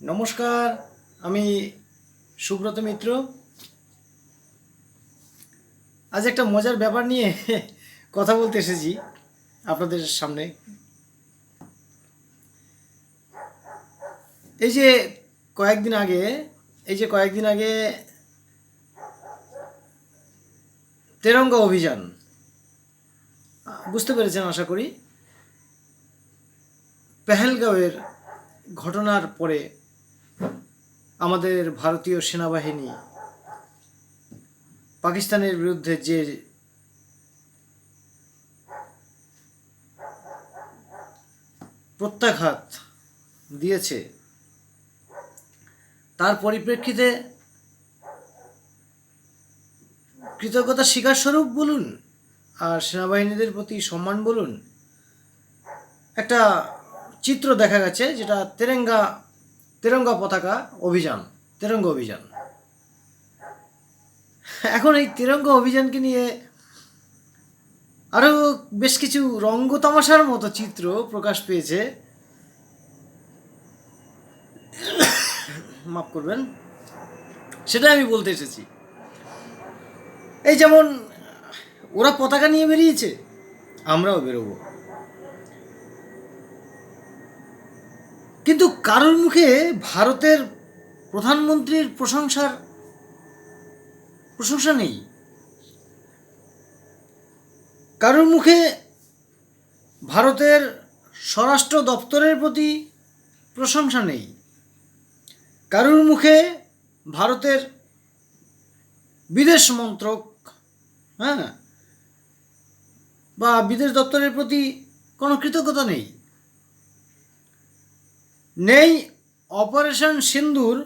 নমস্কার, আমি সুব্রত মিত্র। আজ একটা মজার ব্যাপার নিয়ে কথা বলতে এসেছি আপনাদের সামনে। এই যে কয়েকদিন আগে, এই যে কয়েকদিন আগে তেরঙ্গা অভিযান, বুঝতে পেরেছেন আশা করি? পেহেলগাঁওয়ের ঘটনার পরে আমাদের ভারতীয় সেনাবাহিনী পাকিস্তানের বিরুদ্ধে যে প্রত্যাঘাত দিয়েছে, তার পরিপ্রেক্ষিতে কৃতজ্ঞতা স্বীকার স্বরূপ বলুন আর সেনাবাহিনীদের প্রতি সম্মান বলুন। একটা চিত্র দেখা গেছে যেটা তেরেঙ্গা তেরঙ্গা পতাকা অভিযান, তেরঙ্গা অভিযান। এখন এই তেরঙ্গা অভিযানকে নিয়ে আরও বেশ কিছু রঙ্গ তামাশার মতো চিত্র প্রকাশ পেয়েছে। মাফ করবেন, সেটাই আমি বলতে এসেছি। এই যেমন ওরা পতাকা নিয়ে বেরিয়েছে, আমরাও বেরোবো। কিন্তু কারোর মুখে ভারতের প্রধানমন্ত্রীর প্রশংসার প্রশংসা নেই। কারোর মুখে ভারতের স্বরাষ্ট্র দপ্তরের প্রতি প্রশংসা নেই। কারোর মুখে ভারতের বিদেশ মন্ত্রক হ্যাঁ বা বিদেশ দপ্তরের প্রতি কোনো কৃতজ্ঞতা নেই। নেই, অপারেশন সিন্দুর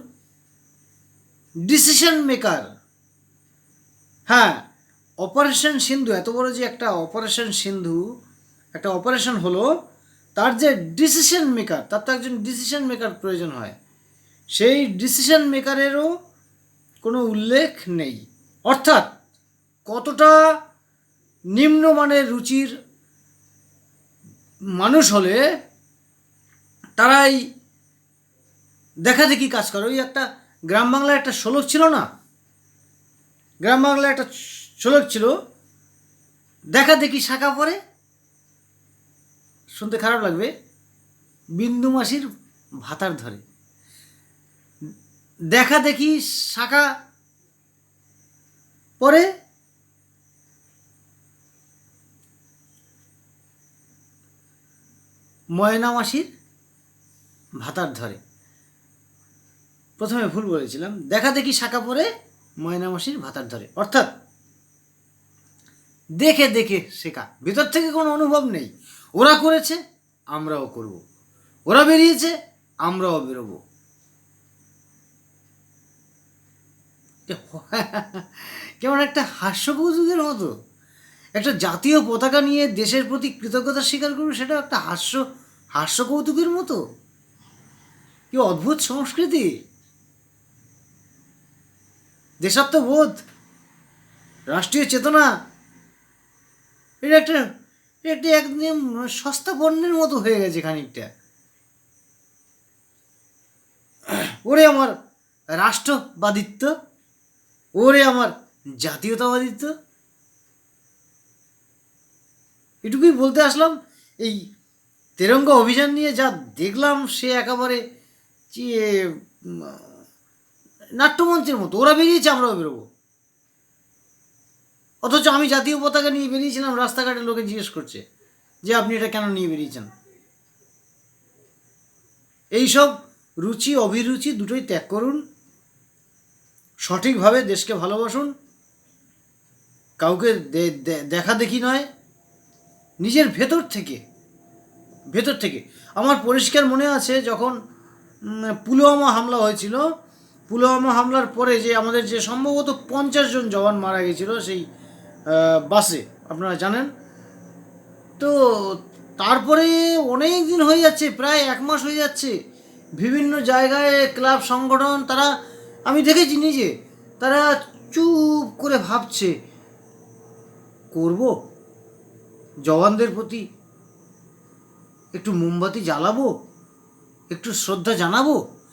ডিসিশন মেকার হ্যাঁ অপারেশন সিন্ধু, এত বড় যে একটা অপারেশন সিন্ধু, একটা অপারেশন হলো, তার যে ডিসিশন মেকার তার তো একজন ডিসিশন মেকার প্রয়োজন হয়। সেই ডিসিশন মেকারেরও কোনো উল্লেখ নেই। অর্থাৎ, কতটা নিম্নমানের রুচির মানুষ হলে, তারাই দেখা দেখি কাজ করে। ওই একটা গ্রাম বাংলায় একটা শ্লোক ছিল না? গ্রাম বাংলায় একটা শ্লোক ছিল, দেখা দেখি শাখা পরে শুনতে খারাপ লাগবে, বিন্দু মাসির ভাতার ধরে। দেখা দেখি শাখা পরে ময়না মাসির ভাতার ধরে। প্রথমে ভুল বলেছিলাম। দেখা দেখি শাখা পরে ময়না মাসির ভাতার ধরে। অর্থাৎ দেখে দেখে শেখা। ভিতর থেকে কোনো অনুভব নেই। ওরা করেছে, আমরাও করব। ওরা বেরিয়েছে, আমরাও বেরোবো। কেমন একটা হাস্যকৌতুকের মতো। একটা জাতীয় পতাকা নিয়ে দেশের প্রতি কৃতজ্ঞতা স্বীকার করবে, সেটা একটা হাস্য হাস্য কৌতুকের মতো। কি অদ্ভুত সংস্কৃতি! দেশাত্মবোধ, রাষ্ট্রীয় চেতনা। এটা একটা একটা একদম সস্তা পণ্যের মতো হয়ে গেছে খানিকটা। ওরে আমার রাষ্ট্রবাদিত্ব, ওরে আমার জাতীয়তাবাদিত্ব। এটুকুই বলতে আসলাম, এই তেরঙ্গা অভিযান নিয়ে যা দেখলাম সে একেবারে যে নাট্যমঞ্চের মতো, ওরা বেরিয়েছে, আমরাও বেরোবো। অথচ আমি জাতীয় পতাকা নিয়ে বেরিয়েছিলাম রাস্তাঘাটে লোকে জিজ্ঞেস করছে যে, আপনি এটা কেন নিয়ে বেরিয়েছেন? এইসব রুচি, অভিরুচি দুটোই ত্যাগ করুন, সঠিকভাবে দেশকে ভালোবাসুন, কাউকে দেখা দেখি নয়, নিজের ভেতর থেকে ভেতর থেকে। আমার পরিষ্কার মনে আছে, যখন পুলওয়ামা হামলা হয়েছিল পুলওয়ামা হামলার পরে যে আমাদের যে সম্ভবত পঞ্চাশ জন জওয়ান মারা গেছিল সেই বাসে, আপনারা জানেন? তো তারপরে অনেক দিন হয়ে যাচ্ছে, প্রায় এক মাস হয়ে যাচ্ছে। বিভিন্ন জায়গায় ক্লাব সংগঠন, তারা, আমি দেখেছি নিজে, তারা চুপ করে ভাবছে, করব? জওয়ানদের প্রতি একটু মোমবাতি জ্বালাবো? একটু শ্রদ্ধা জানাব?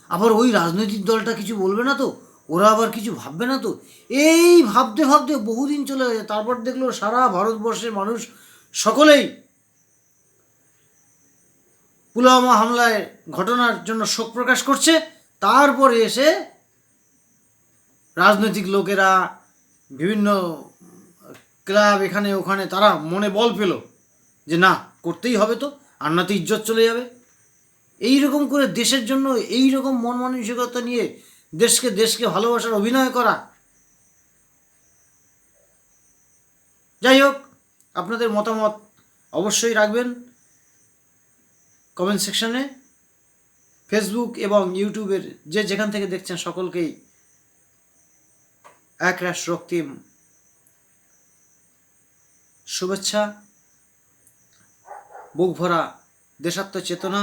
আবার ওই রাজনৈতিক দলটা কিছু বলবে না তো? ওরা আবার কিছু ভাববে না তো? এই ভাবতে ভাবতে বহুদিন চলে গেছে। তারপর দেখল সারা ভারতবর্ষের মানুষ সকলেই পুলওয়ামা হামলায় ঘটনার জন্য শোক প্রকাশ করছে। তারপরে এসে রাজনৈতিক লোকেরা, বিভিন্ন ক্লাব এখানে ওখানে তারা মনে বল পেল যে না, করতেই হবে তো। আর না তো ইজ্জত চলে যাবে। এই রকম করে দেশের জন্য এই রকম মন মানসিকতা নিয়ে দেশকে দেশকে ভালোবাসার অভিনয় করা। যাই হোক, আপনাদের মতামত অবশ্যই রাখবেন কমেন্ট সেকশনে। ফেসবুক এবং ইউটিউবের যে যেখান থেকে দেখছেন সকলকেই এক রাশ রক্তিম শুভেচ্ছা, বুক ভরা দেশাত্ম চেতনা।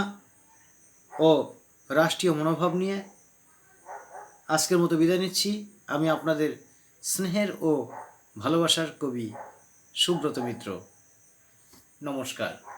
ও রাষ্ট্রীয় মনোভাব নিয়ে আজকের মতো বিদায় নিচ্ছি। আমি আপনাদের স্নেহের ও ভালোবাসার কবি সুব্রত মিত্র। নমস্কার।